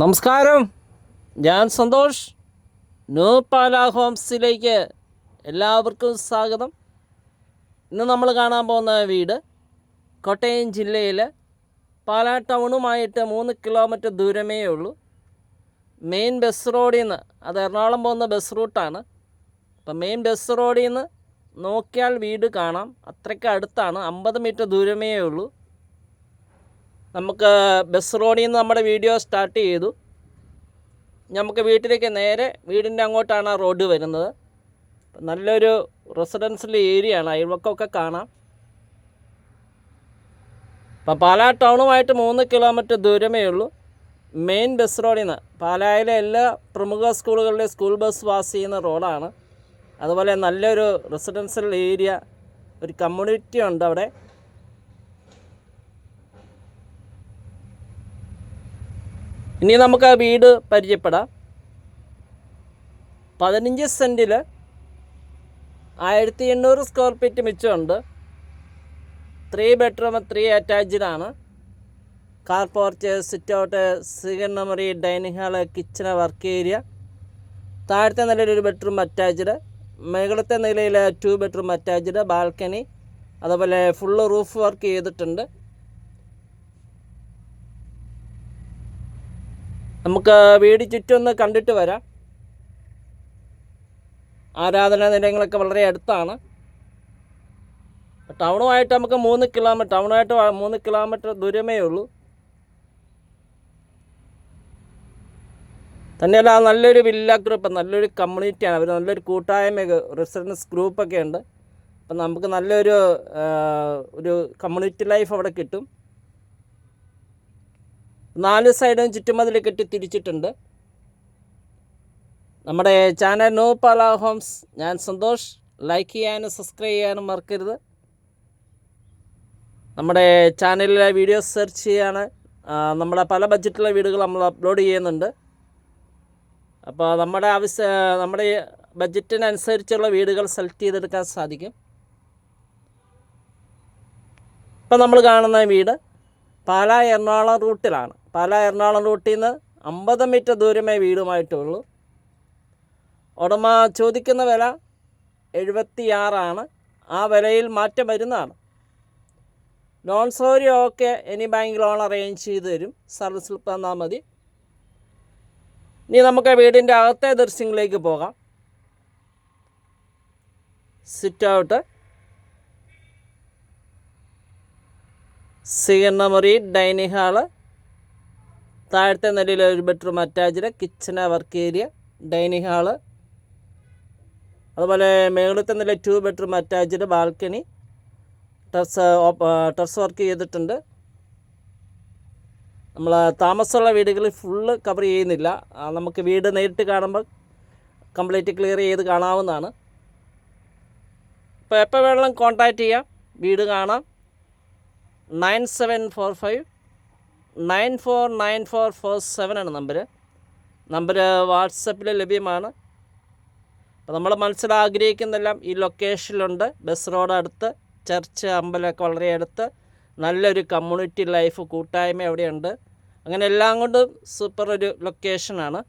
നമസ്കാരം. ഞാൻ സന്തോഷ്. ന്യൂ പാല ഹോംസിലേക്ക് എല്ലാവർക്കും സ്വാഗതം. ഇന്ന് നമ്മൾ കാണാൻ പോകുന്ന വീട് കോട്ടയം ജില്ലയിൽ പാലാ ടൗണുമായിട്ട് മൂന്ന് കിലോമീറ്റർ ദൂരമേ ഉള്ളൂ. മെയിൻ ബസ് റോഡിൽ നിന്ന് അത് എറണാകുളം പോകുന്ന ബസ് റൂട്ടാണ് അപ്പം മെയിൻ ബസ് റോഡിൽ നിന്ന് നോക്കിയാൽ വീട് കാണാം. അത്രയ്ക്ക് അടുത്താണ് അമ്പത് മീറ്റർ ദൂരമേ ഉള്ളൂ. നമുക്ക് ബസ് റോഡിൽ നിന്ന് നമ്മുടെ വീഡിയോ സ്റ്റാർട്ട് ചെയ്തു. നമുക്ക് വീട്ടിലേക്ക് നേരെ വീടിന്റെ അങ്ങോട്ടാണ് ആ റോഡ് വരുന്നത്. നല്ലൊരു റെസിഡൻഷ്യൽ ഏരിയ ആണ് അയൽവക്കമൊക്കെ കാണാം. അപ്പം പാലാ ടൗണുമായിട്ട് മൂന്ന് കിലോമീറ്റർ ദൂരമേ ഉള്ളൂ. മെയിൻ ബസ് റോഡിൽ നിന്ന് പാലായിലെ എല്ലാ പ്രമുഖ സ്കൂളുകളിലെ സ്കൂൾ ബസ് പാസ് ചെയ്യുന്ന റോഡാണ്. അതുപോലെ നല്ലൊരു റെസിഡൻഷ്യൽ ഏരിയ ഒരു കമ്മ്യൂണിറ്റി ഉണ്ട് അവിടെ. ഇനി നമുക്ക് ആ വീട് പരിചയപ്പെടാം. പതിനഞ്ച് സെന്റിൽ ആയിരത്തി എണ്ണൂറ് സ്ക്വയർ ഫീറ്റ് മിച്ചമുണ്ട്. ത്രീ ബെഡ്റൂം ത്രീ അറ്റാച്ച്ഡ് ആണ്. കാർ പോർച്ച് സിറ്റ് ഔട്ട് സ്വീകരണ മുറി dining hall kitchen work area താഴത്തെ നിലയിൽ ഒരു ബെഡ്റൂം അറ്റാച്ച്ഡ് മുകളിലത്തെ നിലയിൽ ടു ബെഡ്റൂം അറ്റാച്ച്ഡ് ബാൽക്കണി അതുപോലെ ഫുള്ള് റൂഫ് വർക്ക് ചെയ്തിട്ടുണ്ട്. നമുക്ക് വീട് ചുറ്റും ഒന്ന് കണ്ടിട്ട് വരാം. ആരാധനാ നിലയങ്ങളൊക്കെ വളരെ അടുത്താണ്. ടൗണുമായിട്ട് നമുക്ക് മൂന്ന് കിലോമീറ്റർ ടൗണുമായിട്ട് മൂന്ന് കിലോമീറ്റർ ദൂരമേ ഉള്ളൂ. തന്നെയല്ല നല്ലൊരു വില്ല ഗ്രൂപ്പ് നല്ലൊരു കമ്മ്യൂണിറ്റിയാണ്. അവർ നല്ലൊരു കൂട്ടായ്മ റെസിഡൻസ് ഗ്രൂപ്പൊക്കെ ഉണ്ട് അപ്പം നമുക്ക് നല്ലൊരു ഒരു കമ്മ്യൂണിറ്റി ലൈഫ് അവിടെ കിട്ടും. നാല് സൈഡും ചുറ്റുമതിൽ കെട്ടി തിരിച്ചിട്ടുണ്ട്. നമ്മുടെ ചാനൽ നോ പാല ഹോംസ്. ഞാൻ സന്തോഷ്. ലൈക്ക് ചെയ്യാനും സബ്സ്ക്രൈബ് ചെയ്യാനും മറക്കരുത്. നമ്മുടെ ചാനലിലെ വീഡിയോസ് സെർച്ച് ചെയ്യാണ്. നമ്മുടെ പല ബഡ്ജറ്റിലെ വീടുകൾ നമ്മൾ അപ്ലോഡ് ചെയ്യുന്നുണ്ട്. അപ്പോൾ നമ്മുടെ ആവശ്യ നമ്മുടെ ബഡ്ജറ്റിനനുസരിച്ചുള്ള വീടുകൾ സെലക്ട് ചെയ്തെടുക്കാൻ സാധിക്കും. ഇപ്പം നമ്മൾ കാണുന്ന വീട് പാലാ എറണാകുളം റൂട്ടിലാണ്. പാലാ എറണാകുളം റൂട്ടിൽ നിന്ന് അമ്പത് മീറ്റർ ദൂരമേ വീടുമായിട്ടുള്ളൂ. ഉടമ ചോദിക്കുന്ന വില എഴുപത്തിയാറാണ്. ആ വിലയിൽ മാറ്റം വരുന്നതാണ്. ലോൺ സൗകര്യം ഒക്കെ എനി ബാങ്ക് ലോൺ അറേഞ്ച് ചെയ്ത് തരും. സർവീസ് സ്ലിപ്പ് തന്നാൽ മതി. ഇനി നമുക്ക് വീടിന്റെ അകത്തെ ദൃശ്യങ്ങളിലേക്ക് പോകാം. സിറ്റ് ഔട്ട് സ്വീകരണ മുറി ഡൈനിങ് ഹാൾ താഴത്തെ നിലയിൽ ഒരു bedroom attached kitchen work area dining hall അതുപോലെ മേളത്തെ നില two bedroom attached balcony terrace terrace work ചെയ്തിട്ടുണ്ട്. നമ്മൾ താമസമുള്ള വീടുകളിൽ ഫുള്ള് കവർ ചെയ്യുന്നില്ല. നമുക്ക് വീട് നേരിട്ട് കാണുമ്പോൾ കംപ്ലീറ്റ് ക്ലിയർ ചെയ്ത് കാണാവുന്നതാണ്. അപ്പോൾ എപ്പോൾ വേണമെങ്കിലും കോൺടാക്റ്റ് ചെയ്യാം. വീട് കാണാം. Nine seven four five nine four nine four four seven ആണ് നമ്പർ നമ്പർ വാട്സപ്പിൽ ലഭ്യമാണ്. അപ്പോൾ നമ്മൾ മനസ്സിൽ ആഗ്രഹിക്കുന്നെല്ലാം ഈ ലൊക്കേഷനിലുണ്ട്. ബസ് റോഡ് അടുത്ത് ചർച്ച് അമ്പലമൊക്കെ വളരെ അടുത്ത്. നല്ലൊരു കമ്മ്യൂണിറ്റി ലൈഫ് കൂട്ടായ്മ അവിടെയുണ്ട് അങ്ങനെ എല്ലാം കൊണ്ടും സൂപ്പർ ഒരു ലൊക്കേഷനാണ്.